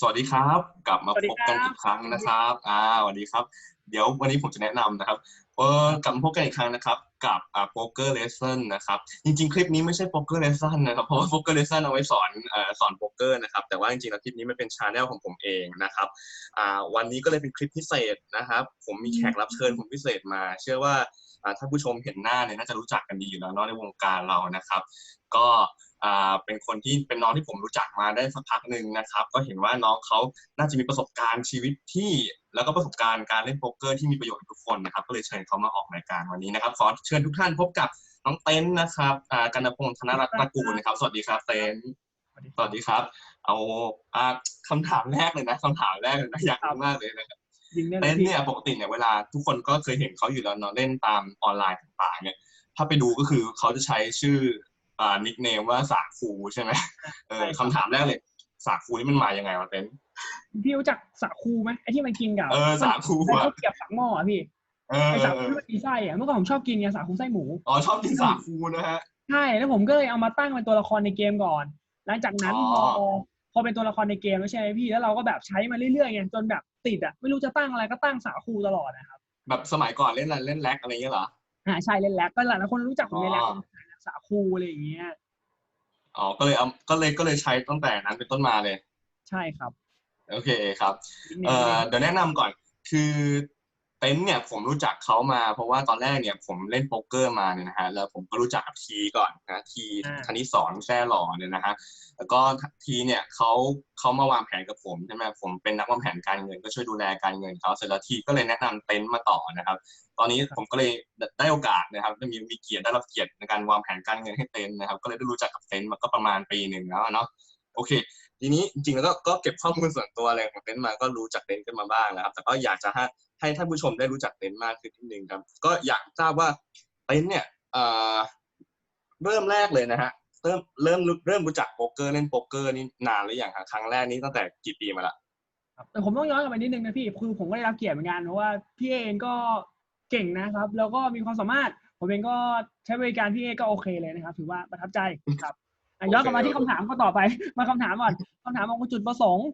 สวัสดีครับ กลับมาสวัสดีพบครับกันอีกครั้งนะครับอ่าสวัสดีครับ เดี๋ยววันนี้ผมจะแนะนำนะครับเออกลับมาพบกันอีกครั้งนะครับ กับอ่าโป๊กเกอร์เลสเซ่นนะครับจริงๆ คลิปนี้ไม่ใช่โป๊กเกอร์เลสเซ่นนะครับเพราะว่าโป๊กเกอร์เลสเซ่นเอาไว้สอนเอ่อสอนโป๊กเกอร์นะครับแต่ว่าจริงๆแล้วคลิปนี้มันเป็นชาแนลของผมเองนะครับอ่าวันนี้ก็เลยเป็นคลิปพิเศษนะครับ ผมมีแขกรับเชิญผมพิเศษมา เชื่อว่าอ่าท่านผู้ชมเห็นหน้าเนี่ยน่าจะรู้จักกันดีอยู่แล้วเนาะในวงการเรานะครับ ก็ อ่าเป็นคนที่เป็นน้องที่ผมรู้จักมาได้สักพักหนึ่งนะครับ ก็เห็นว่าน้องเขาน่าจะมีประสบการณ์ชีวิตที่แล้วก็ประสบการณ์การเล่นโป๊กเกอร์ที่มีประโยชน์กับทุกคนนะครับ ก็เลยเชิญเขามาออกรายการวันนี้นะครับขอเชิญทุกท่านพบกับน้องเต้นนะครับอ่ากันพงศ์ธนรัตน์ตระกูลนะครับ สวัสดีครับเต้นสวัสดีครับ เอาอ่าคำถามแรกเลยนะคำถามแรกเลยนะอยากรู้มากเลยนะครับยิงได้เลเต้ยนพี่เนี่ยปกติเนี่ยเวลาทุกคนก็เคยเห็นเขาอยู่แล้วเนาะเล่นตามออนไลน์ต่างๆเนี่ยถ้าไปดูก็คือเขาจะใช้ชื่ออ่า นิกเนมว่าสาคูใช่ไหมเออคำถามแรกเลยสาคูนี่มันมายังไงวะเต้นพี่รู้จักสาคูไหมไอ้ที่มันกินกับเออสาคูไอ้อะข้าวเกรียบสังหม้ออะพี่เออไอ้เอสาอคูเออที่มันมีไส้อะเมื่อก่อนผมชอบกินไงสาคูไส้หมูอ๋อชอบกินสาคูนะฮะใช่แล้วผมก็เลยเอามาตั้งเป็นตัวละครในเกมก่อน หลังจากนั้นอ๋พออพอเป็นตัวละครในเกมแล้วใช่ไหมพี่แล้วเราก็แบบใช้มาเรื่อยๆไงจนแบบติดอะไม่รู้จะตั้งอะไรก็ตั้งสาคูตลอดนะครับแบบสมัยก่อนเล่นอะไรเล่นแร็กอะไรเงี้ยเหรออ่าใช่เล่นแล็กก็หลายๆคนรู้จักผมในแล็กอ๋อ สาคูอะไรอย่างเงี้ยอ๋อก็เลยเอาก็เลยก็เลยใช้ตั้งแต่นั้นเป็นต้นมาเลย ใช่ครับ โอเคครับ เอ่อเดี๋ยวแนะนำก่อนคือ เต็นท์เนี่ยผมรู้จักเขามา เพราะว่าตอนแรกเนี่ยผมเล่นโป๊กเกอร์มาเนี่ยนะฮะแล้วผมก็รู้จักกับทีก่อนนะทีอ่าคณิตสอนแช่หล่อเนี่ยนะฮะแล้วก็ทีเนี่ยเขาเขามาวางแผนกับผมใช่ไหมผมเป็นนักวางแผนการเงินก็ช่วยดูแลการเงินเขาเสร็จแล้วทีก็เลยแนะนำเต็นท์มาต่อนะครับ ตอนนี้ผมก็เลยได้โอกาสนะครับได้มีมีเกียรติได้รับเกียรติในการวางแผนการเงินให้เต็นท์นะครับ ก็เลยได้รู้จักกับเต็นท์มาก็ประมาณปีหนึ่งแล้วเนาะโอเค ทีนี้จริงๆแล้วก็ก็เก็บข้อมูลส่วนตัวอะไรของเต็นท์มาก็รู้จักเต็นท์กันมาบ้างนะครับ แต่ก็อยากจะให้ให้ท่านผู้ชมได้รู้จักเต็นท์มากขึ้นนิดนึงครับ ก็อยากทราบว่าเต็นท์เนี่ยเริ่มแรกเลยนะฮะเริ่มเริ่มรู้เริ่มรู้จักโป๊กเกอร์เล่นโป๊กเกอร์นี่นานหรือยังครับครั้งแรกนี้ตั้งแต่กี่ปีมาละแต่ผมต้องย้อนกลับไปนิดนึงนะพี่คือผมก็ได้รับเกียรติเหมือนกันเพราะว่าพี่เองก็เก่งนะครับ แล้วก็มีความสามารถ ผมเองก็ใช้บริการพี่เอก็โอเคเลยนะครับ ถือว่าประทับใจครับ ย้อนกลับมาที่คำถามก็ต่อไป มาคำถามก่อนคำถามของจุดประสงค์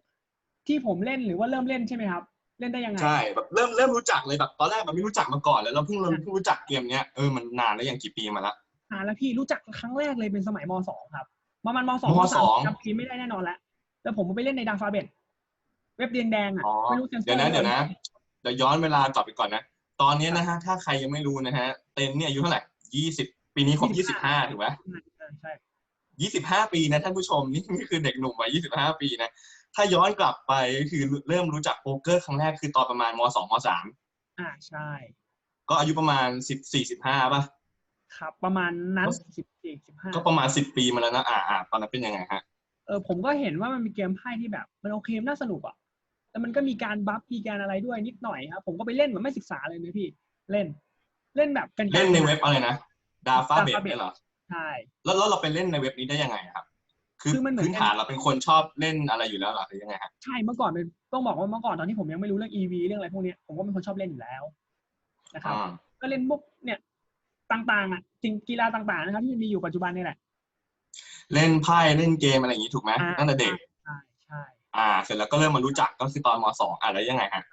ที่ผมเล่นหรือว่าเริ่มเล่นใช่ไหมครับ เล่นได้ยังไงใช่แบบเริ่มเริ่มรู้จักเลยแบบตอนแรกแบบไม่รู้จักมาก่อนแล้วเราเพิ่งเริ่มเพิ่งรู้จักเกมเนี้ยเออมันนานแล้วยังกี่ปีมาละอ่าแล้วพี่รู้จักครั้งแรกเลยเป็นสมัยมสองครับประมาณมสองมสองจำปีไม่ได้แน่นอนแล้วแล้วผมไปเล่นในดาฟาเบตเว็บแดงๆอะอ๋อไม่รู้เซนเซอร์เดี๋ยวนะเดี๋ยวนะเดี๋ยวย้อนเวลากลับไปก่อนนะตอนนี้นะฮะถ้าใครยังไม่รู้นะฮะเต็นเนี่ยอายุเท่าไหร่ยี่สิบปีนี้ครบยี่สิบห้าถูกไหมใช่ ใช่ยี่สิบห้าปีนะท่านผู้ชมนี่นี่คือเด็กหนุ่มวัยยี่สิบห้าปีนะถ้าย้อนกลับไปก็คือเริ่มรู้จักโป๊กเกอร์ครั้งแรกคือตอนประมาณมสองมสามอ่าใช่ ก็อายุประมาณสิบสี่สิบห้าป่ะครับ ประมาณนั้นสิบสี่สิบห้าก็ประมาณสิบปีมาแล้วนะอ่าอ่าตอนนั้นเป็นยังไงฮะเออผมก็เห็นว่ามันมีเกมไพ่ที่แบบ มันโอเคมันน่าสนุกอะแต่มันก็มีการบัฟมีการอะไรด้วยนิดหน่อยครับผมก็ไปเล่นแบบไม่ศึกษาเลยนะพี่ เล่น เล่นแบบกันเล่นในเว็บอะไรนะดาฟ้าเบดเนี่ยเหรอ ใช่ แล้วแล้วเราไปเล่นในเว็บนี้ได้ยังไงครับ คือคือมันเหมือน พื้นฐานเราเป็นคนชอบเล่นอะไรอยู่แล้วเหรอหรือยังไงฮะใช่เมื่อก่อนเป็นต้องบอกว่าเมื่อก่อนตอนที่ผมยังไม่รู้เรื่อง EV เรื่องอะไรพวกเนี้ยผมก็เป็นคนชอบเล่นอยู่แล้วนะครับ อ่าก็เล่นพวกเนี่ยต่างๆอะจริงกีฬาต่างๆนะครับที่มันมีอยู่ปัจจุบันนี่แหละ เล่นไพ่เล่นเกมอะไรอย่างนี้ถูกไหมอ่า ตั้งแต่เด็ก ใช่ใช่ อ่า เสร็จแล้วก็เริ่มมารู้จักก็คือตอนมสองอะแล้วยังไงฮะ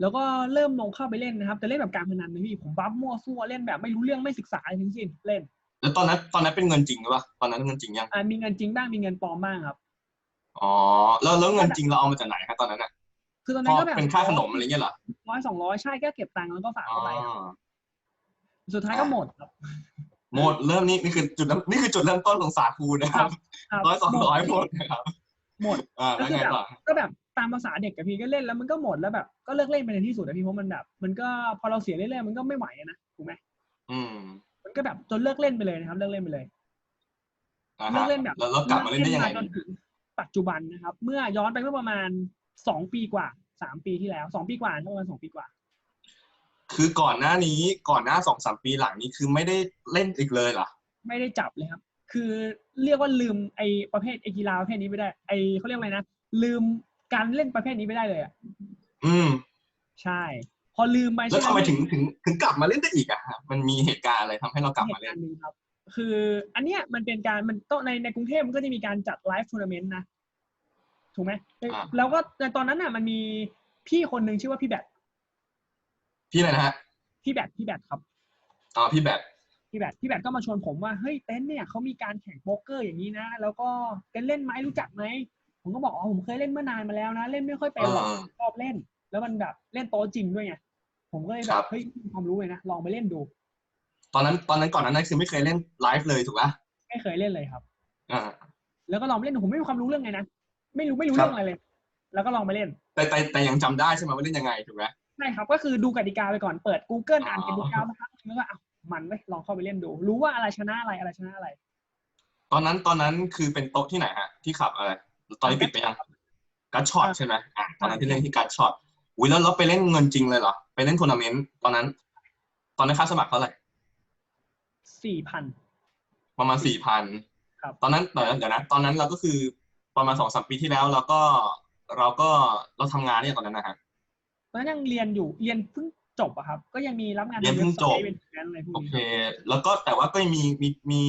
แล้วก็เริ่มลงเข้าไปเล่นนะครับ แต่เล่นแบบการพนันนะพี่ผมบัฟมั่วซั่วเล่นแบบไม่รู้เรื่องไม่ศึกษาอะไรทั้งสิ้นเล่น แล้วตอนนั้นตอนนั้นเป็นเงินจริงหรือเปล่าตอนนั้นเงินจริงยังอ่ามีเงินจริงบ้างมีเงินปลอมบ้างครับอ๋อแล้วแล้วเงินจริงเราเอามาจากไหนฮะตอนนั้นอะคือตอนพนั้นอก็แบบเป็นค่าขนมอะไรเงี้ยเหรอร้อยสองร้อยใช่แค่เก็บตังค์แล้วก็ฝากอ๋อเข้าไปครับสุดท้ายก็หมดครับหมดเริ่มนี่นี่คือจุดเริ่มนี่คือจุดเริ่มต้นของสาคูนะครับครับร้อยสองร้อยหมดนะครับหมดอ่าแล้วไงต่อก็แบบตามภาษาเด็กกับพี่ก็เล่นแล้วมันก็หมดแล้วแบบ ก็เลิกเล่นไปในที่สุดอะพี่เพราะมันแบบ มันก็พอเราเสียเรื่อยๆมันก็ไม่ไหวอะนะถูกไหมอืม มันก็แบบจนเลิกเล่นไปเลยนะครับเลิกเล่นไปเลยอ่าเลิฮะกเล่นแบบแล้วแล้วกลับมาเล่นได้ยังไงจนถึงปัจจุบันนะครับ เมื่อย้อนไปเมื่อประมาณสองปีกว่าสามปีที่แล้วสองปีกว่าประมาณสองปีกว่า คือก่อนหน้านี้ก่อนหน้าสองสามปีหลังนี้คือไม่ได้เล่นอีกเลยเหรอไม่ได้จับเลยครับ คือเรียกว่าลืมไอประเภทไอกีฬาประเภทนี้ไปได้ ไอเขาเรียกว่าอะไรนะลืมการเล่นประเภทนี้ไปได้เลยอะอืม ใช่ พอลืมไปแล้วทำไมใช่หถึงถึงถึงกลับมาเล่นได้อีกอะฮะมันมีเหตุการณ์อะไรทำให้เรากลับเหมาตุเล่กานรณ์หนึ่งครับ คืออันเนี้ยมันเป็นการมันต้องในในกรุงเทพมันก็จะมีการจัดไลฟ์ทัวร์นาเมนต์นะถูกไหมอ่าแล้วก็ในตอนนั้นน่ะ มันมีพี่คนหนึ่งชื่อว่าพี่แบทพี่อะไรนะฮะพี่แบทพี่แบทครับอ๋อพี่แบทพี่แบทพี่แบทก็มาชวนผมว่าเฮ้ยเต้นเนี่ยเขามีการแข่งโป๊กเกอร์อย่างนี้นะ แล้วก็เต้นเล่นไหมรู้จักไหมผมก็บอกอ๋อผมเคยเล่นเมื่อนานมาแล้วนะ เล่นไม่ค่อยเป็นหรอกอ่าชอบเล่น แล้วมันแบบเล่นโต๊ะจริงด้วยไง ผมก็เลยแบครับบ เฮ้ยมีความรู้เลยนะลองไปเล่นดู ตอนนั้นตอนนั้นก่อนนั้นคือไม่เคยเล่นไลฟ์เลยถูกปะไม่เคยเล่นเลยครับ อ่า แล้วก็ลองไปเล่นดูผมไม่มีความรู้เรื่องไงนะไม่รู้ไม่รู้ครับ เรื่องอะไรเลย แล้วก็ลองไปเล่นแต่แต่แต่ยังจำได้ใช่ไหมว่าเล่นยังไงถูกไหม ใช่ครับ ก็คือดูกติกาไปก่อนเปิด Google อ๋ออ่อ่านกติกาสักพักแล้วก็อะมันไว้ยลองเข้าไปเล่นดู รู้ว่าอะไรชนะอะไรอะไรชนะอะไรตอนนั้นตอนนั้นคือเป็นโต๊ะที่ไหนฮะที่ขับอะไร ตอนนี้ปิดไปยังการ์ดช็อตใช่ไหมอะตอนนั้นที่เล่นที่การ์ดช็อต อุ้ยแล้วเราไปเล่นเงินจริงเลยเหรอ ไปเล่นทัวร์นาเมนต์ตอนนั้น ตอนนั้นค่าสมัครเท่าไหร่สี่พันประมาณสี่พันครับ ตอนนั้นเดี๋ยวนะเดี๋ยวนะตอนนั้นเราก็คือประมาณสองสามปีที่แล้วเราก็เราก็เราทำงานเนี่ยตอนนั้นนะฮะตอนนั้นยังเรียนอยู่เรียนเพิ่งจบอะครับ ก็ยังมีรับงานเรียนเพิ่งจบในว็ไซต์เป็นอะไรพวกโอนี้เค แล้วก็แต่ว่าก็มีมีมี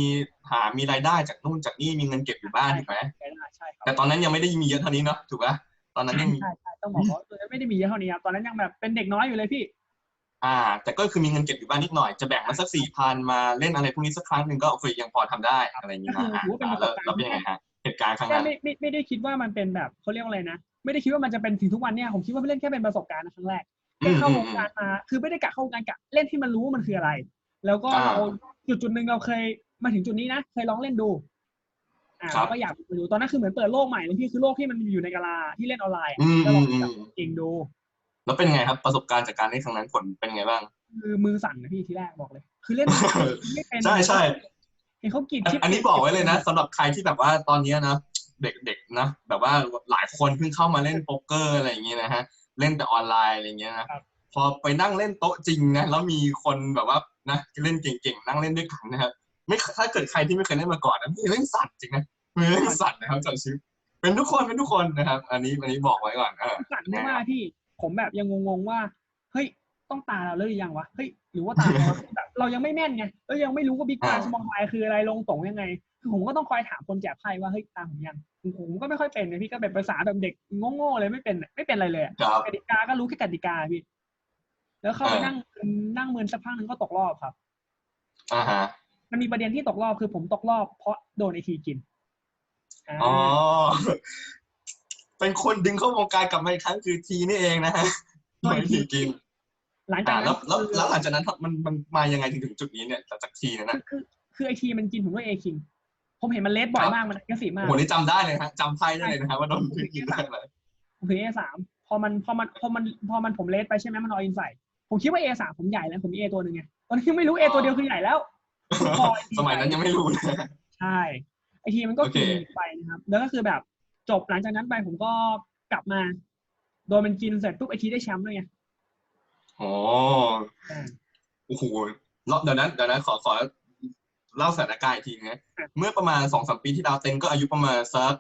หามีรายได้จากนู่นจากนี่มีเงินเก็บอยู่บ้านถูกไหมใช่ได้ใช่ครับแต่ตอนนั้นยังไม่ได้มีเยอะเท่านี้เนาะถูกปะต อนนั้นยังมีใช่ใช่ต้องบอกว่าตอนนั้นไม่ได้มีเยอะเท่านี้ครับตอนนั้นยังแบบเป็นเด็กน้อยอยู่เลยพี่ อ่า แต่ก็คือมีเงินเก็บอยู่บ้านนิดหน่อยจะแบ่งมาสักสี่พันมาเล่นอะไรพวกนี้สักครั้งหนึ่งก็โอเคยังพอทำได้อะไรอย่างนี้นะอ่าก็คือถือว่าเป็นประสแล้วบการณ์แล้วเป็นยังไงฮะเหตุการณ์ครั้งแค่นั้นไม่ไม่ไม่ได้คิดว่ามันเป็นแบบเขาเรียกว่าอะไรนะไม่ได้คิดว่ามันจะเป็นถึงทุกวันเนี่ยผมคิดว่าเล่นแค่เป็นประสบการณ์นะครั้งแรกอืแค่มเข้าอืวมงอืมการมาคือไม่ได้กะเข้าวงการกะเล่นที่มันรู้ว่ามันคืออะไร แล้วก็อ่าเราจุดจุดหนึ่งเราเคยมาถึงจุดนี้นะเคยลองเล่นดู อ่าครับเราก็อยากไปดูตอนนั้นคือเหมือนเปิดโลกใหม่เลยพี่คือโลกที่มันอยู่ในกาลาที่เล่นออนไลน์อะอืมก็ลองอืมจับอืมจริงดู แล้วเป็นไงครับประสบการณ์จากการเล่นครั้งนั้นผลเป็นไงบ้าง คือมือสั่นนะพี่ทีแรกบอกเลย คือเล่นไม่เป็นใช่ใช่เห็นเขากรีดอันชิปอันนี้บอกไว้เลยนะสำหรับใครที่แบบว่าตอนเนี้ยนะเด็กๆนะแบบว่าหลายคนเพิ่งเข้ามาเล่นโป๊กเกอร์อะไรอย่างเงี้ยนะฮะเล่นแต่ออนไลน์อะไรอย่างเงี้ยนะพอไปนั่งเล่นโต๊ะจริงนะแล้วมีคนแบบว่านะเล่นเก่งๆนั่งเล่นด้วยกันนะครับ ไม่ถ้าเกิดใครที่ไม่เคยเล่นมาก่อนนะเล่นสั่นจริงนะเล่นสั่นนะครับจากชีวิตเป็นทุกคนเป็นทุกคนนะครับ อันนี้อันนี้บอกไว้ก่อนเออสั่นมากๆพี่ผมแบบยังงงๆว่าเฮ้ยต้องตาเราเลยหรือยังวะเฮ้ยหรือว่าตาเราแบบเรายังไม่แม่นไงเอ้ยยังไม่รู้ว่าบิ๊กอ่าบาสมองไลคืออะไรลงตรงยังไงคือผมก็ต้องคอยถามคนแจกไพ่ว่าเฮ้ยตามผมยังผมผมก็ไม่ค่อยเป็นนะพี่ก็เป็นภาษาแบบเด็กโง่ๆเลยไม่เป็นไม่เป็นอะไรเลยอะครับกติกาก็รู้แค่กติกาพี่แล้วเข้าไปอ่านั่นั่งนั่งเมินสักพักหนึ่งก็ตกรอบครับอ่าฮะ มันมีประเด็นที่ตกรอบคือผมตกรอบเพราะโดนไอทีกินาอ๋อเป็นคนดึงเข้าวงการกลับมาอีกครั้งคือทีนี่เองนะฮะโดยทีกินหลังจากอ่านั้แล้วนแล้วแล้วหลังจากนั้นมันมันมายังไงถึงถึงจุดนี้เนี่ยจากจากทีเนยนะคือคือไอทีมันกินผมด้วยเอคิงผมเห็นมันเลสบ่อยครับมากมันกระสีมากโอ้โหนี่จำได้เลยฮะจำไพ่ได้เลยนะฮะว่าโดนทีกินได้เลยผมถือ A สามพอมันพอมันพอมันพอมันผมเลสไปใช่ไหมมันเอาอินใส่ผมคิดว่า A สามผมใหญ่แล้วผมมี A ตัวหนึ่งไงตอนนี้ไม่รู้ A ตัวเดียวคือใหญ่แล้วพอ สมัยนั้นยังไม่รู้นะใช่ไอทีมันก็โอเคกินไปนะครับแล้วก็คือแบบจบหลังจากนั้นไปผมก็กลับมาโดนมันกินเสร็จปุ๊บไอทีได้แชมป์ด้วยไงโอ้อ่าโอ้โหรอบเดี๋ยวนั้นเดี๋ยวนั้นขอขอเล่าสถานการณ์อีกทีนะเมื่อประมาณสองสามปีที่ดาวเต็นก็อายุประมาณสัก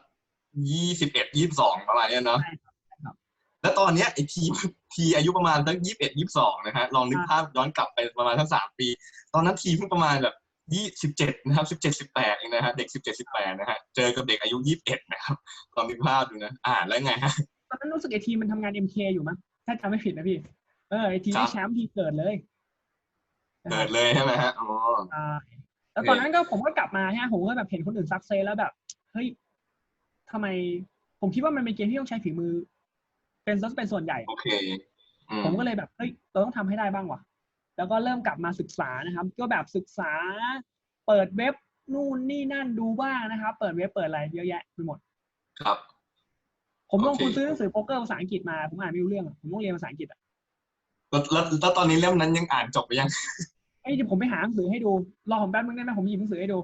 ยี่สิบเอ็ดยี่สิบสองประมาณเนี้ยเนาะ แล้วตอนเนี้ยไอทีทีอายุประมาณสักยี่สิบเอ็ดยี่สิบสองนะฮะลองนึกภาพย้อนกลับไปประมาณทั้งสามปี ตอนนั้นทีเพิ่งประมาณแบบยี่สิบเจ็ดนะครับสิบเจ็ดสิบแปดเองนะฮะเด็กสิบเจ็ดสิบแปดนะฮะเจอกับเด็กอายุยี่สิบเอ็ดนะครับลองนึกภาพดูนะอ่าแล้วไงฮะตอนนั้นรู้สึกไอทีมันทำงาน MK อยู่มั้งถ้าจำไม่ผิดนะพี่ เออไอทีครัได้บแชมป์ทีเกิดเลยเกิดเลยใช่ไหมฮะอ๋อใช่แล้วตอนนั้นก็ผมก็กลับมาฮะผมก็แบบเห็นคนอื่นซักเซสแล้วแบบเฮ้ยทำไมผมคิดว่ามันเป็นเกมที่ต้องใช้ฝีมือ เป็นซะเป็นส่วนใหญ่โอเคอืมผมก็เลยแบบเฮ้ยเราต้องทำให้ได้บ้างว่ะ แล้วก็เริ่มกลับมาศึกษานะครับ ก็แบบศึกษา เปิดเว็บนู่นนี่นั่นดูบ้างนะครับ เปิดเว็บเปิดอะไรเยอะแยะไปหมด ครับ ผมลงโอเคทุนซื้อหนังสือโป๊กเกอร์ภาษาอังกฤษมาผมอ่านไม่รู้เรื่องอะผมต้องเรียนภาษาอังกฤษอะแล้วแล้วแล้วตอนนี้เล่มนั้นยังอ่านจบไปยังเอ้ยเดี๋ยวผมไปหาหนังสือให้ดูรอผมแป๊บนึงได้ไหมผมหยิบหนังสือให้ดู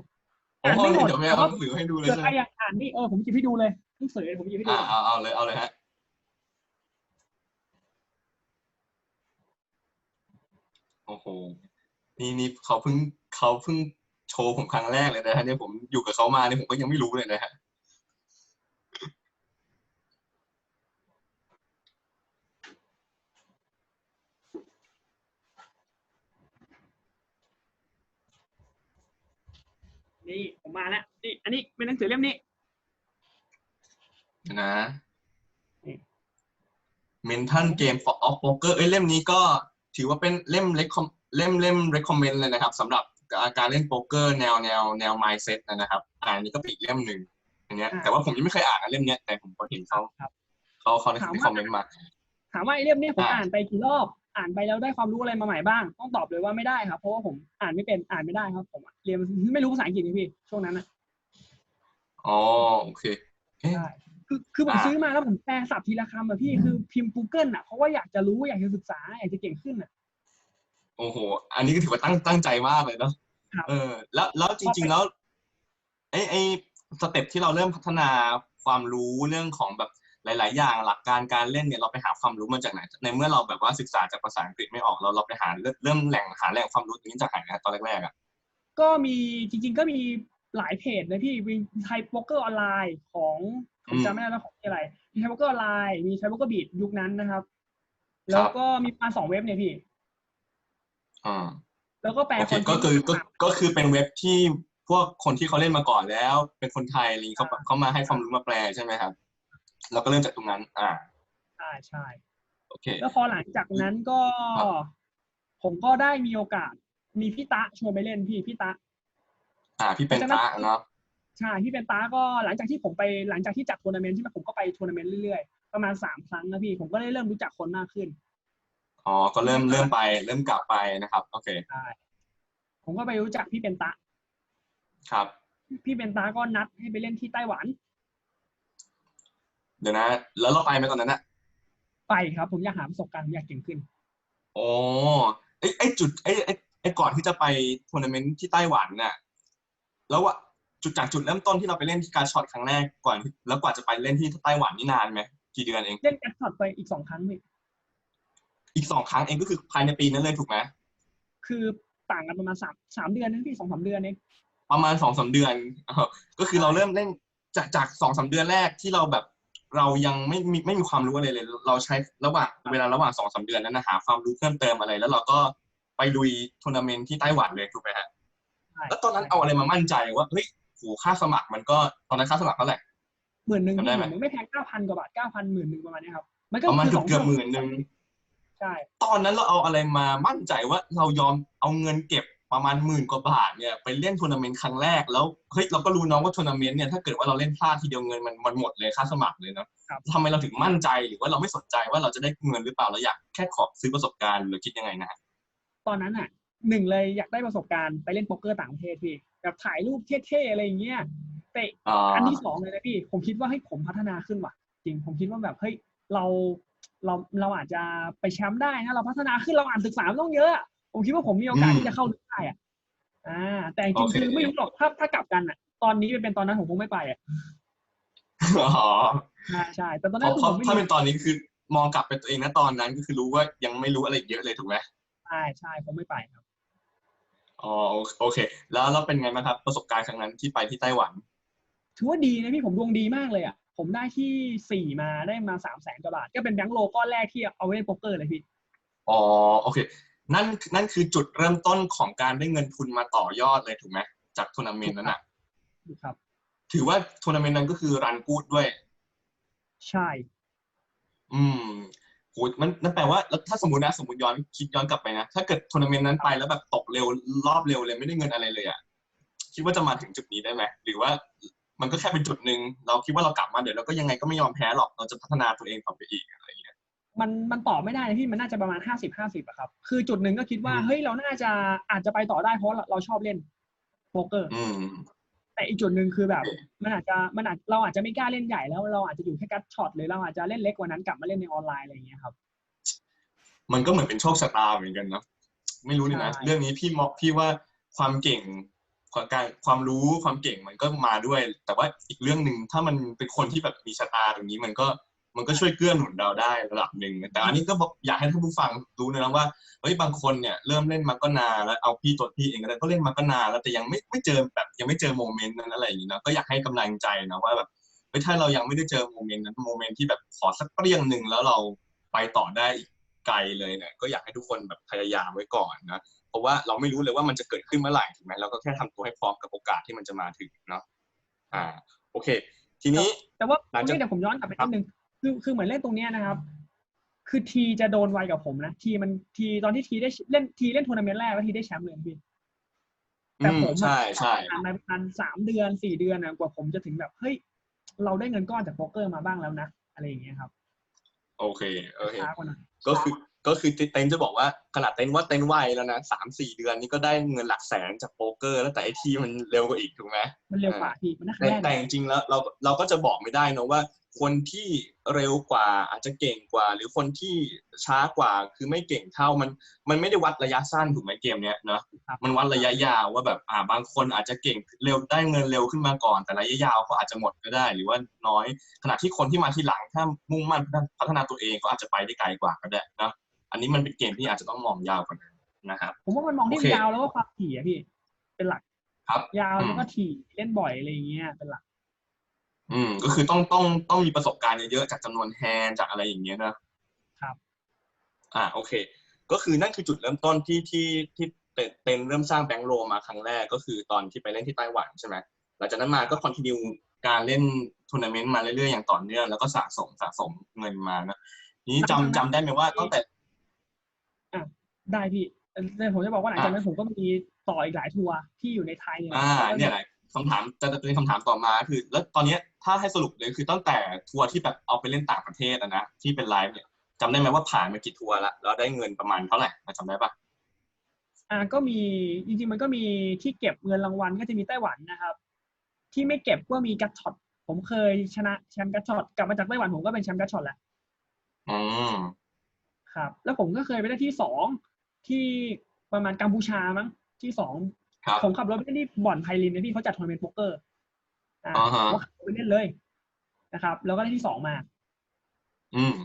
โอ้อ่านโหไม่หมดเดี๋ยวไม่แต่เอาว่าหนังสือให้ดูเลยเผื่อใช่ใคไหรมอยากอ่านนี่เออผมหยิบให้ดูเลยหนังสือผมหยิบให้ดูอ่าเอาเอาเลยเอาเลยฮะ โอ้โห นี่นี่เขาเพิ่งเขาเพิ่งโชว์ผมครั้งแรกเลยนะฮะเนี่ยผมอยู่กับเขามาเนี่ยผมก็ยังไม่รู้เลยนะฮะนี่ผมมาแล้วนี่อันนี้เป็นหนังสือเล่มนี้เดี๋ยวนะ Mental Game for of Poker เอ้ยเล่มนี้ก็ ถือว่าเป็นเล่ม recomm เล่มเล่ม recommend เลยนะครับสำหรับการเล่นโป๊กเกอร์แนวแนวแนว mindset นะครับอ่านนี้ก็เป็นอีกเล่มหนึ่งอันเนี้ยอ่าแต่ว่าผมยังไม่เคยอ่านนะเล่มเนี้ยแต่ผมก็เห็นเขาครับเขาเขาในถามว่าคอมเมนต์มา ถามว่าไอ้เล่มเนี้ผมอ่าอ่านไปกี่รอบอ่านไปแล้วได้ความรู้อะไรมาใหม่บ้าง ต้องตอบเลยว่าไม่ได้ครับ เพราะว่าผมอ่านไม่เป็นอ่านไม่ได้ครับ ผมเรียนไม่รู้ภาษาอังกฤษนี่พี่ช่วงนั้นนะอ๋อโอเคเอ๊ะใช่ คือคือผมอ่าซื้อมาแล้วผมแปลศัพท์ทีละคำอะพี่คือพิมพ์ Google อะเพราะว่าอยากจะรู้อยากจะศึกษาอยากจะเก่งขึ้นอะโอ้โห อันนี้ก็ถือว่าตั้งตั้งใจมากเลยเนาะครับเออ แล้วแล้วจริง ๆ แล้วไอ้ไอ้สเต็ปที่เราเริ่มพัฒนาความรู้เรื่องของแบบหลาย ๆ อย่างหลักการการเล่นเนี่ยเราไปหาความรู้มาจากไหน ในเมื่อเราแบบว่าศึกษาจากภาษาอังกฤษไม่ออกเราเราไปหาเริ่มเริ่มแหล่งหาแหล่งความรู้ตรงนี้จากไหนนะตอนแรกๆอะก็มีจริง ๆ ก็มี หลายเพจเลยพี่มีไทยโป๊กเกอร์ออนไลน์ของผมอืมจำไม่ได้แล้วของที่อะไร มีไทยโป๊กเกอร์ออนไลน์มีไทยโป๊กเกอร์บีดยุคนั้นนะครับ แล้วก็มีมาสองเว็บเนี่ยพี่อ่าแล้วก็แปลโอเคนก็คือก็ก็คือเป็นเว็บที่พวกคนที่เขาเล่นมาก่อนแล้ว เป็นคนไทยอะไรอย่างงี้เขาเขามาให้ความรู้มาแปลใช่ไหมครับ เราก็เริ่มจากตรงนั้น อ่าใช่ใช่โอเค แล้วพอหลังจากนั้นก็ครับผมก็ได้มีโอกาส มีพี่ตะชวนไปเล่นพี่พี่ตะ อ่าพี่เป็นตาเนาะใช่พี่เป็นตาก็หลังจากที่ผมไปหลังจากที่จัดทัวร์นาเมนต์ใช่ไหมผมก็ไปทัวร์นาเมนต์เรื่อยๆประมาณสามครั้งนะพี่ผมก็ได้เริ่มรู้จักคนมากขึ้นอ๋อก็เริ่มเริ่มไปเริ่มกลับไปนะครับโอเคใช่ผมก็ไปรู้จักพี่เป็นตะครับ พี่เป็นตาก็นัดให้ไปเล่นที่ไต้หวัน เดี๋ยวนะ แล้วเราไปไหมตอนนั้นอะไปครับผมอยากหาประสบการณ์ผมอยากเก่งขึ้นโอ้ไอ้ไอ้จุดไอ้ไอ้ไอ้ก่อนที่จะไปทัวร์นาเมนต์ที่ไต้หวันน่ะ แล้วว่าจุดจากจุดเริ่มต้นที่เราไปเล่นที่การช็อตครั้งแรกก่อนที่แล้วกว่าจะไปเล่นที่ไต้หวันนี่นานไหมกี่เดือนเองเล่นแอดช็อตไปอีกสองครั้งพี่อีกสองครั้งเองก็คือภายในปีนั้นเลยถูกไหมคือต่างกันประมาณสามสามเดือนนะพี่สองสามเดือนเองประมาณสองสามเดือนเออก็คือเราเริ่มเล่นจากจากสองสามเดือนแรกที่เราแบบเรายังไม่มีไม่มีความรู้อะไรเลย เราใช้ระหว่างเวลาระหว่างสองสามเดือนนั้นนะหาความรู้เพิ่มเติมอะไร แล้วเราก็ไปลุยทัวร์นาเมนต์ที่ไต้หวันเลยถูกไหมฮะใช่ แล้วตอนนั้นเอาอะไรมามั่นใจว่าเฮ้ยโหค่าสมัครมันก็ตอนนั้นค่าสมัครเท่าไหร่หมื่นหนึ่งจำได้พี่ไหมเหมือนไม่แพงเก้าพันกว่าบาทเก้าพันหมื่นหนึ่งประมาณนี้ครับมันก็ประมาณคืเกือบสงเกือบหมื่นหนึ่งใช่ตอนนั้นเราเอาอะไรมามั่นใจว่าเรายอมเอาเงินเก็บประมาณหมื่นกว่าบาทเนี่ยไปเล่นทัวร์นาเมนต์ครั้งแรกแล้วเฮ้ยเราก็รู้เน้องว่าทัวร์นาเมนต์เนี่ยถ้าเกิดว่าเราเล่นพลาดทีเดียวเงินมันมันหมดเลยค่าสมัครเลยเนาะครับทำไมเราถึงมั่นใจหรือว่าเราไม่สนใจว่าเราจะได้เงินหรือเปล่าเราอยากแค่ขอซื้อประสบการณ์หรือคิดยังไงนะฮะตอนนั้นอะ หนึ่งเลยอยากได้ประสบการณ์ไปเล่นโป๊กเกอร์ต่างประเทศพี่แบบถ่ายรูปเท่ๆอะไรอย่างเงี้ยแต่อ่าอันที่สองเลยนะพี่ผมคิดว่าให้ยผมพัฒนาขึ้นว่ะ จริงผมคิดว่าแบบเฮ้ยเราเราเราอาจจะไปแชมป์ได้นะเราพัฒนาขึ้นเราอ่านศึกษาไม่ต้องเยอะ ผมคิดว่าผมมีโอกาสอืมที่จะเข้าลึกได้อะอ่า แต่จริงโอๆเคคือไม่รู้หรอกถ้าถ้ากลับกันอะ ตอนนี้เป็นตอนนั้นผมคงไม่ไปอะอ๋อใช่ใช่แต่ตอนเพนั้นราะคือเพราะผมไม่ถ้ารู้เป็นตอนนี้คือมองกลับไปตัวเองนะตอนนั้นก็คือรู้ว่ายังไม่รู้อะไรอีกเยอะเลยถูกไหมใช่ใช่ผมไม่ไปครับ อ๋อโอเค แล้วแล้วเป็นไงบ้างครับ ประสบการณ์ครั้งนั้นที่ไปที่ไต้หวัน ถือว่าดีนะพี่ผมดวงดีมากเลยอะ ผมได้ที่สี่มาได้มาสามแสนกว่าบาท ก็เป็นแบงก์โลก้อนแรกที่เอาไว้เล่นโป๊กเกอร์เลยพี่ อ๋อโอเค นั่นนั่นคือจุดเริ่มต้นของการได้เงินทุนมาต่อยอดเลยถูกไหมจากทัวร์นาเมนต์นั้นอะครับ ถือว่าทัวร์นาเมนต์นั้นก็คือรันกูดด้วย ใช่ อืม โหมันนั่นแปลว่าแล้วถ้าสมมตินะสมมติย้อนคิดย้อนกลับไปนะ ถ้าเกิดทัวร์นาเมนต์นั้นไปแล้วแบบตกเร็วรอบเร็วเลยไม่ได้เงินอะไรเลยอะคิดว่าจะมาถึงจุดนี้ได้ไหมหรือว่ามันก็แค่เป็นจุดหนึ่งเราคิดว่าเรากลับมาเดี๋ยวเราก็ยังไงก็ไม่ยอมแพ้หรอกเราจะพัฒนาตัวเองต่อไปอีกอะไรอย่างเงี้ยมันมันตอบไม่ได้นะพี่มันน่าจะประมาณห้าสิบห้าสิบอะครับ คือจุดหนึ่งก็คิดว่าอืมเฮ้ยเราน่าจะอาจจะไปต่อได้เพราะเราเราชอบเล่นโป๊กเกอร์อืม แต่อีกจุดหนึ่งคือแบบมันอาจจะมันอาจเราอาจจะไม่กล้าเล่นใหญ่แล้วเราอาจจะอยู่แค่กัดช็อตหรือเราอาจจะเล่นเล็กกว่านั้นกลับมาเล่นในออนไลน์อะไรอย่างเงี้ยครับ มันก็เหมือนเป็นโชคชะตาเหมือนกันนะไม่รู้นี่นะเรื่องนี้พี่มอกพี่ว่าความเก่งความการความรู้ความเก่งมันก็มาด้วย แต่ว่าอีกเรื่องหนึ่งถ้ามันเป็นคนที่แบบมีชะตาตรงนี้มันก็ มันก็ช่วยเกื้อหนุนเราได้ระดับหนึ่งแต่อันนี้ก็บอกอยากให้ท่านผู้ฟังรู้นะว่าเฮ้ยบางคนเนี่ยเริ่มเล่นมาก็นานแล้วเอาพี่ตัวพี่เองก็ได้ก็เล่นมาก็นานแล้วแต่ยังไม่ไม่เจอแบบยังไม่เจอโมเมนต์นั้นอะไรอย่างนี้เนาะก็อยากให้กำลังใจนะว่าแบบเฮ้ยถ้าเรายังไม่ได้เจอโมเมนต์นั้นโมเมนต์ที่แบบขอสักเปรี้ยงหนึ่งแล้วเราไปต่อได้อีกไกลเลยเนี่ยก็อยากให้ทุกคนแบบพยายามไว้ก่อนนะเพราะว่าเราไม่รู้เลยว่ามันจะเกิดขึ้นเมื่อไหร่ถูกไหมเราก็แค่ทำตัวให้พร้อมกับโอกาสที่มันจะมาถึงเนาะอ่าโอเค ทีนี้แต่ว่าหลังตรงจากนี้เดี๋ยวผมย้อนกลับไปนิดนึง คือคือเหมือนเล่นตรงเนี้ยนะครับ คือทีจะโดนไวกับผมนะทีมันทีตอนที่ทีได้เล่นทีเล่นทัวร์นาเมนต์แรกแล้วทีได้แชมป์เลยนะพี่แต่อืมผมอะใช่ใช่ผ่านมาประมาณสามเดือนสี่เดือนนะกว่าผมจะถึงแบบเฮ้ยเราได้เงินก้อนจากโป๊กเกอร์มาบ้างแล้วนะอะไรอย่างเงี้ยครับ โอเคโอเคช้ากว่าหน่อยก็คือก็คือเต็นจะบอกว่า ขนาดเต็นว่าเต็นไวแล้วนะสามสี่เดือนนี้ก็ได้เงินหลักแสนจากโป๊กเกอร์ แล้วแต่ไอทีมันเร็วกว่าอีกถูกไหมมันเร็วกว่าพี่มันน่าแต่แรกแต่จริงๆแล้วเราเราก็จะบอกไม่ได้นะว่า คนที่เร็วกว่าอาจจะเก่งกว่า หรือคนที่ช้ากว่าคือไม่เก่งเท่ามัน มันไม่ได้วัดระยะสั้นถูกไหมเกมเนี้ยเนาะครับมันวัดระยะยาวว่าแบบอ่าบางคนอาจจะเก่งเร็วได้เงินเร็วขึ้นมาก่อน แต่ระยะยาวเขาอาจจะหมดก็ได้ หรือว่าน้อยขณะที่คนที่มาที่หลังถ้ามุ่งมั่นพัฒนาตัวเองก็อาจจะไปได้ไกลกว่าก็ได้เนาะ อันนี้มันเป็นเกมที่อาจจะต้องมองยาวกว่านั้นนะครับ ผมว่ามันมองที่โอเคยาวแล้วก็ความถี่อะพี่ เป็นหลัก ครับ ยาวอืมแล้วก็ถี่เล่นบ่อยอะไรอย่างเงี้ยเป็นหลัก อืม ก็คือต้องต้องต้องมีประสบการณ์เยอะๆจากจำนวนแฮนด์จากอะไรอย่างเงี้ยนะครับ อ่าโอเค ก็คือนั่นคือจุดเริ่มต้นที่ที่ที่เต็นเต็นเริ่มสร้างแบงก์โรมาครั้งแรกก็คือตอนที่ไปเล่นที่ไต้หวันใช่ไหมหลังจากนั้นมาก็คอนติเนียการเล่นทัวร์นาเมนต์มาเรื่อยๆอย่างต่อเนื่องแล้วก็สะสมสะสมเงินมานะนี้จำจำได้ไหมว่าตั้งแต่ ได้พี่แต่ผมจะบอกว่าหลังจากนั้นผมก็มีต่ออีกหลายทัวร์ที่อยู่ในไทยเนี่ยอ่าเนี่ยแหละคำถามจะจะเป็นคำถามต่อมาคือ แล้วตอนเนี้ยถ้าให้สรุปเลยคือตั้งแต่ทัวร์ที่แบบเอาไปเล่นต่างประเทศอะนะที่เป็นไลฟ์เนี่ยจำได้ไหมว่าผ่านมากี่ทัวร์ละแล้วได้เงินประมาณเท่าไหร่จำได้ปะอ่าก็มีจริงๆมันก็มีที่เก็บเงินรางวัลก็จะมีไต้หวันนะครับ ที่ไม่เก็บก็มีกัตช็อตผมเคยชนะแชมป์กัตช็อตกลับมาจากไต้หวันผมก็เป็นแชมป์กัตช็อตแหละอืมครับ แล้วผมก็เคยไปได้ที่สอง ที่ประมาณกัมพูชามั้งที่สองครับผมขับรถไปเล่นที่บ่อนไพลินนะพี่เขาจัดทัวร์นาเมนต์โป๊กเกอร์อ่าอ่าฮะผมก็ขับรถไปเล่นเลยนะครับ แล้วก็ได้ที่สองมา อืม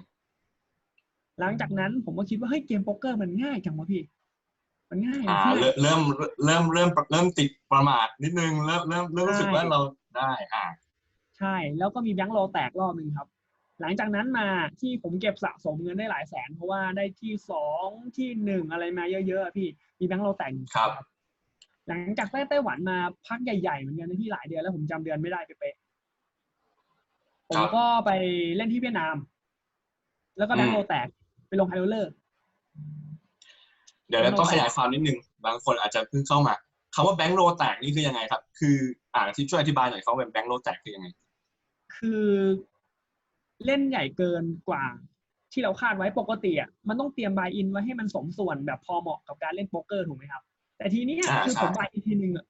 หลังจากนั้นผมก็คิดว่าเฮ้ยเกมโป๊กเกอร์มันง่ายจังวะพี่ มันง่ายอ่าพี่เริ่มเริ่มเริ่มเริ่มเริ่มติดประมาทนิดนึงเริ่มเริ่มเริ่มรู้สึกใช่ว่าเราได้ อ่า ใช่ แล้วก็มีแบงค์โลแตกรอบหนึ่งครับ หลังจากนั้นมาที่ผมเก็บสะสมเงินได้หลายแสน เพราะว่าได้ที่สองที่หนึ่งอะไรมาเยอะๆอะพี่มีแบงค์โลแตกหนึ่งครับ หลังจากได้ไต้หวันมาพักใหญ่ๆเหมือนกันนะพี่หลายเดือนแล้วผมจำเดือนไม่ได้เป๊ะๆผมก็ไปเล่นที่เวียดนาม แล้วก็แบงค์โลแตกไปลงไฮโรลเลอร์เดี๋ยวเราต้องขยายความนิดนึง บางคนอาจจะเพิ่งเข้ามาคำว่าแบงก์โลแตกนี่คือยังไงครับ คืออ่าที่ช่วยอธิบายหน่อยเขาเป็นแบงก์โลแตกคือยังไง คือ เล่นใหญ่เกินกว่า ที่เราคาดไว้ปกติอะมันต้องเตรียมบายอินไว้ให้มันสมส่วนแบบพอเหมาะกับการเล่นโป๊กเกอร์ถูกไหมครับ แต่ทีเนี้ยอ่าคือใช่ผมบายอินทีหนึ่งอะ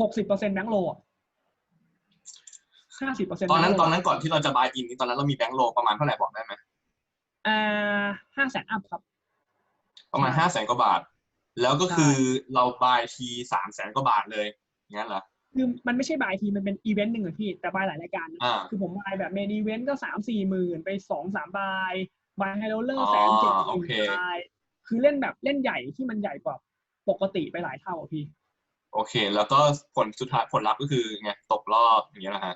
หกสิบเปอร์เซ็นต์แบงค์โลห้าสิบเปอร์เซ็นต์ตอนนั้นตอนนั้นก่อนที่เราจะบายอินนี่ตอนนั้นเรามีแบงก์โลประมาณเท่าไหร่บอกได้ไหมอ่าห้าแสนอัพครับ ประมาณใช่ห้าแสนกว่าบาท แล้วก็คือเราบายทีสามแสนกว่าบาทเลยงั้นเหรอ คือมันไม่ใช่บายทีมันเป็นอีเวนต์หนึ่งอะพี่ แต่บายหลายรายการนะอ่าคือผมบายแบบเมนอีเวนต์ก็สามสี่หมื่นไปสองสามบายบายไฮโรลเลออ๋ร์อแสนเจ็ดหโอมื่นเคบายคือเล่นแบบเล่นใหญ่ที่มันใหญ่กว่าปกติไปหลายเท่าอะพี่ โอเค แล้วก็ผลสุดท้ายผลลัพธ์ก็คือไงตกรอบอย่างเงี้ยนะฮะ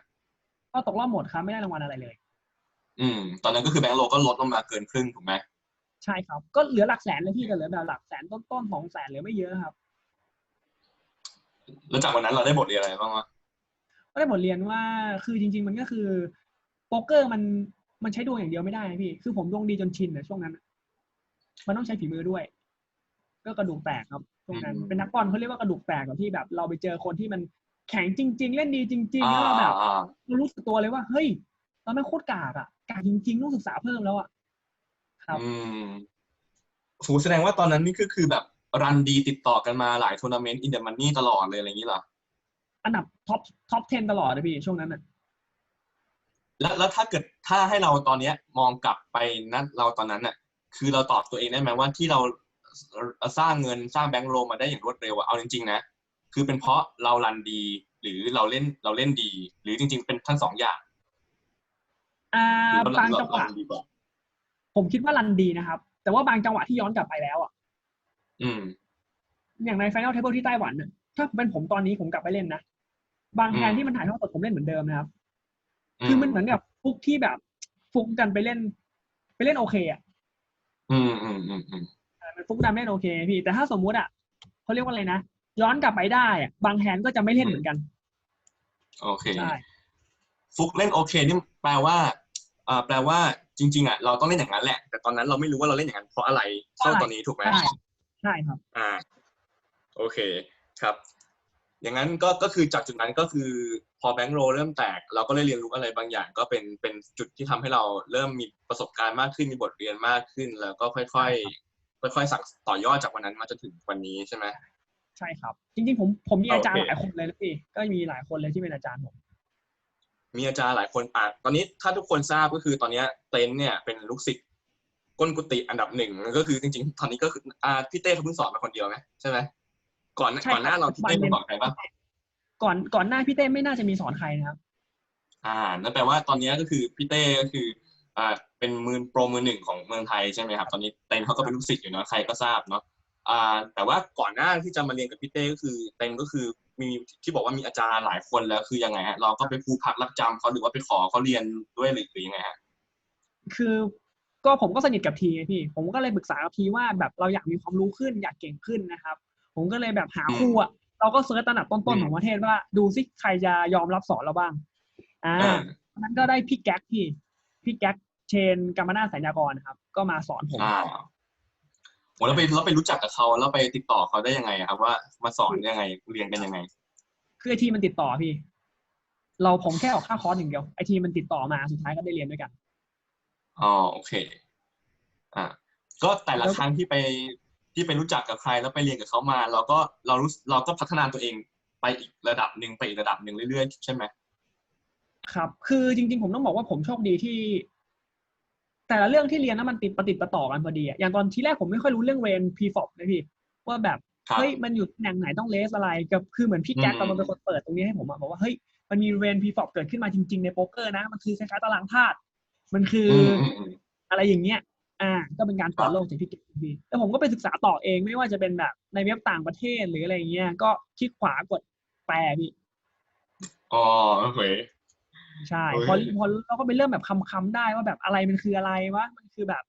ก็ตกรอบหมดครับไม่ได้รางวัลอะไรเลย อืม ตอนนั้นก็คือแบงก์โลก็ลดลงมาเกินครึ่งถูกไหมใช่ครับ ก็เหลือหลักแสนเลยพี่แต่เหลือแบบหลักแสนต้นๆสองแสนเหลือไม่เยอะครับ แล้วจากวันนั้นเราได้บทเรียนอะไรบ้างวะก็ได้บทเรียนว่าคือจริง ๆ มันก็คือโป๊กเกอร์มันมันใช้ดวงอย่างเดียวไม่ได้นะพี่ คือผมดวงดีจนชินนะช่วงนั้นน่ะมันต้องใช้ฝีมือด้วย ก็กระดูกแตกครับช่วงนั้นเป็นนักบอลเขาเรียกว่ากระดูกแตกแบบที่แบบ เราไปเจอคนที่มันแข็งจริง ๆ เล่นดีจริงๆแล้วเราแบบอ่าเรารู้สึกตัวเลยว่า เฮ้ยเราไม่งโคตรกากอะกากจริงๆต้องศึกษาเพิ่มแล้วอะครับอืมสูแสดงว่าตอนนั้นนี่ก็คือแบบ รันดีติดต่อกันมาหลายทัวร์นาเมนต์อินเดมันนี่ตลอดเลยอะไรอย่างนี้เหรออันดับท็อปท็อป10 ตลอดนะพี่ช่วงนั้นอะแล้วแล้วถ้าเกิดถ้าให้เราตอนเนี้ยมองกลับไปนัดเราตอนนั้นน่ะ คือเราตอบตัวเองได้ไหมว่าที่เราสร้างเงินสร้างแบงก์โลมาได้อย่างรวดเร็วอะเอาจริงๆนะคือเป็นเพราะเรารันดีหรือเราเล่นเราเล่นดี หรือจริง ๆ เป็นทั้งสองอย่างอ่าหรือบางจังหวะเราดีกว่าผมคิดว่ารันดีนะครับ แต่ว่าบางจังหวะที่ย้อนกลับไปแล้วอะ อืม อย่างในไฟน a ลเทเบิลที่ไต้หวันน่ะถ้าเป็นผมตอนนี้ผมกลับไปเล่นนะ บางแทนอืมที่มันถ่ายทอดสดผมเล่นเหมือนเดิมนะครับ คือมันเหมือนกับฟุกที่แบบฟุกกันไปเล่น ไปเล่นโอเคอะ อืมอืมอืมอืมเออมันฟุกดันเล่นโอเคพี่ แต่ถ้าสมมุติอะเขาเรียกว่าอะไรนะ ย้อนกลับไปได้อะบางแทนก็จะไม่เล่นเหมือนกัน โอเคใช่ฟุกเล่นโอเคนี่แปลว่าอ่าแปลว่าจริง ๆอะเราต้องเล่นอย่างนั้นแหละ แต่ตอนนั้นเราไม่รู้ว่าเราเล่นอย่างนั้นเพราะอะไรเท่าตอนนี้ถูกไหม ใช่ใช่ครับ อ่า โอเคครับ อย่างนั้นก็ก็คือจากจุดนั้นก็คือพอแบงก์โรเริ่มแตก เราก็ได้เรียนรู้อะไรบางอย่าง ก็เป็นเป็นจุดที่ทำให้เราเริ่มมีประสบการณ์มากขึ้นมีบทเรียนมากขึ้น แล้วก็ค่อยๆค่อยๆสั่งต่อยอดจากวันนั้นมาจนถึงวันนี้ใช่ไหมใช่ครับ จริงๆผมผมมีอาจารย์โอเคหลายคนเลยนะพี่ก็มีหลายคนเลยที่เป็นอาจารย์ผมมีอาจารย์หลายคนอะตอนนี้ถ้าทุกคนทราบก็คือตอนเนี้ยเต็นเนี่ยเป็นลูกศิษย์ ก้นกุฏิอันดับหนึ่งก็คือจริงๆ ตอนนี้ก็คืออ่าพี่เต้เขาเพิ่งสอนมาคนเดียวไหมใช่ไหมก่อนใช่ก่อนหน้าเราพี่เต้เพิ่งสอนใครบ้างก่อนก่อนหน้าพี่เต้ไม่น่าจะมีสอนใครนะครับ อ่านั่นแปลว่าตอนเนี้ยก็คือพี่เต้ก็คือ อ่า เป็นมือโปรมือหนึ่งของเมืองไทยใช่ไหมครับ ตอนนี้เต็นเขาก็เป็นลูกศิษย์อยู่เนาะใครก็ทราบเนาะอ่า แต่ว่าก่อนหน้าที่จะมาเรียนกับพี่เต้ก็คือเต็นก็คือมีที่บอกว่ามีอาจารย์หลายคนแล้วคือยังไงฮะเราก็ไปผูกพักรับจำเขาหรือว่าไปขอเขาเรียนด้วยหรือหรือยังไงฮะคือ ก็ผมก็สนิทกับทีไงพี่ ผมก็เลยปรึกษากับทีว่าแบบเราอยากมีความรู้ขึ้นอยากเก่งขึ้นนะครับ ผมก็เลยแบบหาครูอะเราก็เซิร์ชตระหนักต้นๆของประเทศว่าดูซิใครจะยอมรับสอนเราบ้าง อ่าอ่าตอนนั้นก็ได้พี่แก๊กพี่พี่แก๊กเชนกรรมนาถสัญญากรนะครับ ก็มาสอนผมอ่าโหแล้วไปแล้วไปรู้จักกับเขาแล้วไปติดต่อเขาได้ยังไงอะครับ ว่ามาสอนยังไงเรียนกันยังไง คือไอทีมันติดต่อพี่ เราผมแค่ออกค่าคอร์สอย่างเดียวไอทีมันติดต่อมาสุดท้ายก็ได้เรียนด้วยกัน อ๋อโอเค อ่าก็แต่ละแล้วครั้งที่ไปที่ไปรู้จักกับใครแล้วไปเรียนกับเขามา เราก็เรารู้เราก็พัฒนาตัวเองไปอีกระดับหนึ่งไปอีกระดับหนึ่งเรื่อยๆใช่ไหมครับ คือจริง ๆ ผมต้องบอกว่าผมโชคดีที่ แต่ละเรื่องที่เรียนนั้นมันติดประติดประต่อกันพอดีอะอย่างตอนที่แรกผมไม่ค่อยรู้เรื่องเรนพีฟอนะพี่ ว่าแบบครับเฮ้ยมันอยู่ตำแหน่งไหนต้องเลสอะไรกับคือเหมือนพี่แก๊กอืมตอนมันเป็นคนเปิดตรงนี้ให้ผมอะบอกว่าเฮ้ยมันมีเรนพีฟอเกิดขึ้นมาจริง ๆ ในโป๊กเกอร์นะ มันคือคล้ายๆตารางธาตุ มันคือออืมอืมอืมอะไรอย่างเงี้ย อ่า ก็เป็นการเปิครัดบโลกจากพี่เก่งพี่แล้วผมก็ไปศึกษาต่อเองไม่ว่าจะเป็นแบบในเว็บต่างประเทศหรืออะไรเงี้ย ก็คลิกขวากดแปลพี่อ๋อโอเคใช่โอ้ยพอพอเราก็ไปเริ่มแบบคำๆได้ว่าแบบอะไรมันคืออะไรวะมันคือแบบ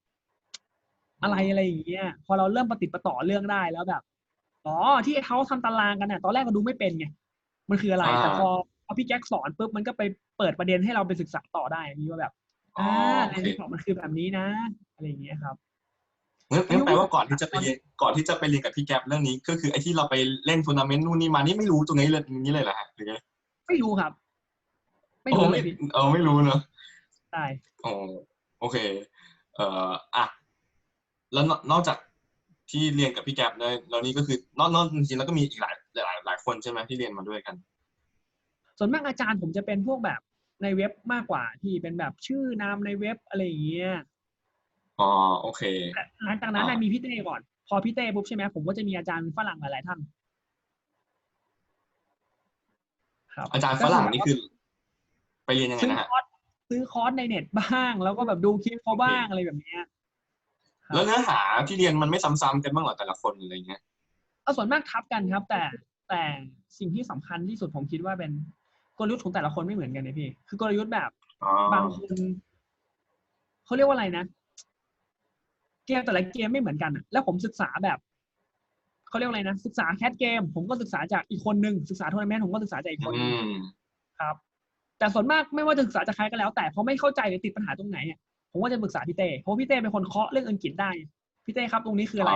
อะไรอะไรอย่างเงี้ย พอเราเริ่มปฏิดประต่อเรื่องได้แล้วแบบอ๋อที่เขาทำตารางกันน่ะ ตอนแรกก็ดูไม่เป็นไงมันคืออะไรอ่าแต่พอพอพี่แจ็คสอนปุ๊บมันก็ไปเปิดประเด็นให้เราไปศึกษาต่อได้นี่ว่าแบบ อ๋ออ่าโอในเคที่บอกมันคือแบบนี้นะ อะไรอย่างเงี้ยครับงั้นงั้นแปลว่าก่อนที่จะไปเรียนก่อนที่จะไปเรียนกับพี่แก๊ปเรื่องนี้ก็คือไอ้ที่เราไปเล่นทัวร์นาเมนต์นู่นนี่มานี่ไม่รู้ตรงนี้เลยนี้เลยเหรอฮะหรือไงไม่รู้ครับ ไม่โอ้รู้เลไม่ยพี่เออไม่รู้เนอะใช่อ๋อโอเค เอ่ออะแล้วนอกนอกจากที่เรียนกับพี่แก๊ปเนี่ยแล้วนี่ก็คือนอกนอกจริงๆแล้วก็มีอีกหลายหลายหลายคนใช่ไหมที่เรียนมาด้วยกัน ส่วนมากอาจารย์ผมจะเป็นพวกแบบ ในเว็บมากกว่าที่เป็นแบบชื่อนามในเว็บอะไรอย่างเงี้ยอ๋อโอเคแต่หลังจากนั้นน่ะอ่ามีมีพี่เต้ก่อน พอพี่เต้ปุ๊บใช่ไหมผมก็จะมีอาจารย์ฝรั่งหลายๆท่านครับอาจารย์ฝรั่งนี่คือ ไปเรียนยังไงซื้อนะฮะคอร์สซื้อคอร์สในเน็ตบ้าง แล้วก็แบบดูคลิปเขาบ้างอะไรแบบเนี้ยครับแล้วเนื้อหาที่เรียนมันไม่ซ้ำๆกันบ้างเหรอแต่ละคนอะไรเงี้ยเอาส่วนมากทับกันครับ แต่แต่สิ่งที่สำคัญที่สุดผมคิดว่าเป็น กลยุทธ์ของแต่ละคนไม่เหมือนกันเลยพี่ คือกลยุทธ์แบบอ๋อบางคนเขาเรียกว่าอะไรนะ เกมแต่ละเกมไม่เหมือนกันอะแล้วผมศึกษาแบบเขาเรียกว่าอะไรนะ ศึกษาแคสเกม ผมก็ศึกษาจากอีกคนนึงศึกษาทัวร์นาเมนต์ผมก็ศึกษาจากอีกคนอืนึงมครับ แต่ส่วนมากไม่ว่าจะศึกษาจากใครก็แล้ว แต่พอไม่เข้าใจหรือติดปัญหาตรงไหนอะผมก็จะปรึกษาพี่เต้เพราะพี่เต้เป็นคนเคาะเรื่องอังกฤษได้พี่เต้ครับตรงนี้คืออะไร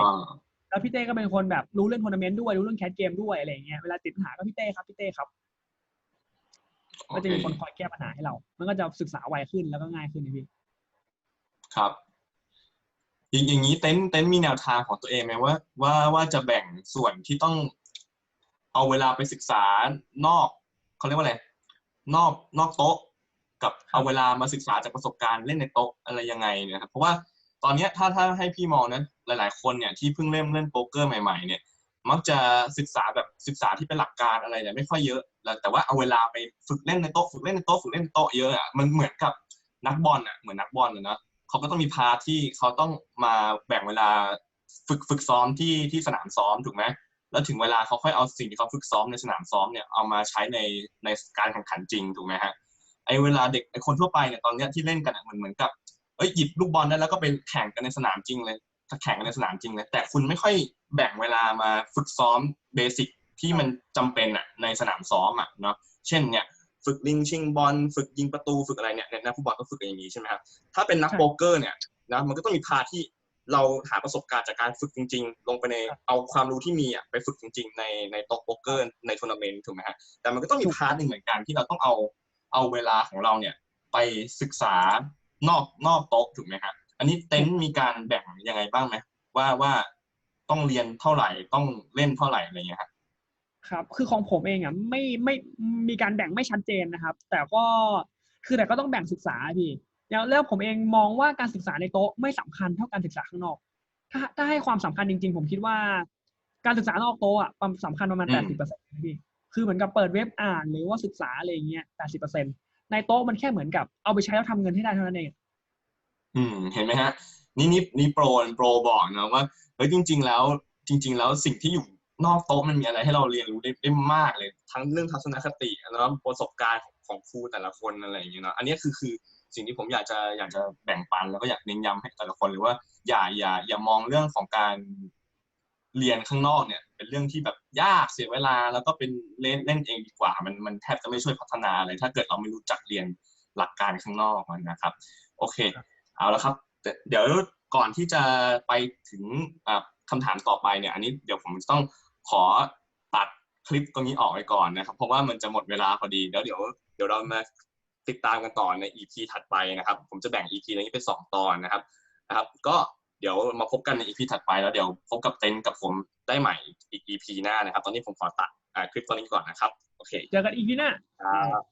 แล้วพี่เต้ก็เป็นคนแบบรู้เรื่องทัวร์นาเมนต์ด้วยรู้เรื่องแคสเกมด้วยอะไรอย่างเงี้ยเวลาติดปัญหาก็พี่เต้ครับพี่เต้ครับโอ ก็เคจะมีคนคอยแก้ปัญหาให้เรา มันก็จะศึกษาไวขึ้นแล้วก็ง่ายขึ้นนะพี่ ครับอย่างอย่างนี้เต็นท์เต็นท์มีแนวทางของตัวเองไหมว่า ว่าว่าจะแบ่งส่วนที่ต้อง เอาเวลาไปศึกษานอกเขาเรียกว่าอะไรนอกนอกโต๊ะ กับเอาเวลามาศึกษาจากประสบการณ์เล่นในโต๊ะอะไรยังไงเนะครับเพราะว่าตอนเนี้ยถ้าถ้าให้พี่มองนะหลาย ๆ คนเนี่ยที่เพิ่งเริ่มเล่นโป๊กเกอร์ใหม่ ๆ เนี่ย มักจะศึกษาแบบศึกษาที่เป็นหลักการอะไรเนี่ยไม่ค่อยเยอะ แล้วแต่ว่าเอาเวลาไปฝึกเล่นในโต๊ะฝึกเล่นในโต๊ะฝึกเล่นในโต๊ะเยอะอะมันเหมือนกับนักบอลอะเหมือนนักบอลอะนะเขาก็ต้องมีพาที่เขาต้องมาแบ่งเวลาฝึกฝึกซ้อมที่ที่สนามซ้อมถูกไหมแล้วถึงเวลาเขาค่อยเอาสิ่งที่เขาฝึกซ้อมในสนามซ้อมเนี่ยเอามาใช้ในในการแข่งขันจริงถูกไหมฮะไอเวลาเด็กไอคนทั่วไปเนี่ยตอนเนี้ยที่เล่นกันเหมือนเหมือนกับเอ้ยหยิบลูกบอลได้แล้วก็ไปแข่งกันในสนามจริงเลยแข่งกันในสนามจริงเลยแต่คุณไม่ค่อยแบ่งเวลามาฝึกซ้อมเบสิก ที่มันจำเป็นอะในสนามซ้อมอะเนาะเช่นเนี่ยฝึกลิงชิงบอลฝึกยิงประตูฝึกอะไรเนี่ยเนี่ยนักฟุตบอลก็ฝึกกันอย่างนี้ใช่ไหมครับถ้าเป็นนักใช่โป๊กเกอร์เนี่ยนะมันก็ต้องมีพาร์ทที่เราหาประสบการณ์จากการฝึกจริง ๆ ลงไปในเอาความรู้ที่มีอะไปฝึกจริง ๆ ในในโต๊ะโป๊กเกอร์ในทัวร์นาเมนต์ถูกไหมฮะแต่มันก็ต้องมีพาร์ทหนึ่งเหมือนกันที่เราต้องเอาเอาเวลาของเราเนี่ยไปศึกษานอกนอกโต๊ะถูกไหมฮะอันนี้เต็นท์มีการแบ่งยังไงบ้างไหมว่าว่าต้องเรียนเท่าไหร่ต้องเล่นเท่าไหร่อะไรเงี้ยครับ ครับ คือของผมเองอะไม่ไม่มีการแบ่งไม่ชัดเจนนะครับ แต่ก็คือแต่ก็ต้องแบ่งศึกษาพี่แล้วแล้วผมเองมองว่าการศึกษาในโต๊ะไม่สำคัญเท่าการศึกษาข้างนอก ถ้าถ้าให้ความสำคัญจริง ๆ ผมคิดว่า การศึกษานอกโต๊ะอะความสำคัญประมาณอืแปมดสิบเปอร์เซ็นต์พี่คือเหมือนกับเปิดเว็บอ่านหรือว่าศึกษาอะไรอย่างเงี้ยแปดสิบเปอร์เซ็นต์ในโต๊ะมันแค่เหมือนกับเอาไปใช้แล้วทำเงินให้ได้เท่านั้นเองอืมเห็นไหมฮะนี่นี่นี่โปรโปรบอกนะว่าเฮ้ยจริง ๆ แล้วจริง ๆ แล้วสิ่งที่อยู่ นอกโต๊ะมันมีอะไรให้เราเรียนรู้ได้ได้มากเลย ทั้งเรื่องทัศนคติแล้วประสบการณ์ของของครูแต่ละคนอะไรอย่างเงี้ยเนาะอันนี้คือคือสิ่งที่ผมอยากจะอยากจะแบ่งปันแล้วก็อยากเน้นย้ำให้แต่ละคนเลยว่าอย่าอย่าอย่ามองเรื่องของการเรียนข้างนอกเนี่ย เป็นเรื่องที่แบบยากเสียเวลา แล้วก็เป็นเล่นเล่นเองดีกว่า มันมันแทบจะไม่ช่วยพัฒนาเลยถ้าเกิดเราไม่รู้จักเรียนหลักการข้างนอกมันนะครับ โอเค เอาละครับ เดี๋ยวก่อนที่จะไปถึงอ่าคำถามต่อไปเนี่ย อันนี้เดี๋ยวผมต้อง ขอตัดคลิปตรงนี้ออกไปก่อนนะครับ เพราะว่ามันจะหมดเวลาพอดีเดี๋ยวเดี๋ยวเดี๋ยวเรามาติดตามกันต่อใน EP ถัดไปนะครับ ผมจะแบ่ง EP นี้เป็นสองตอนนะครับนะครับ ก็เดี๋ยวมาพบกันใน EP ถัดไปแล้วเดี๋ยวพบกับเต้นกับผมได้ใหม่อีก EP หน้านะครับ ตอนนี้ผมขอตัดอ่าคลิปตอนนี้ก่อนนะครับ โอเค เจอกันอีพีหน้าครับ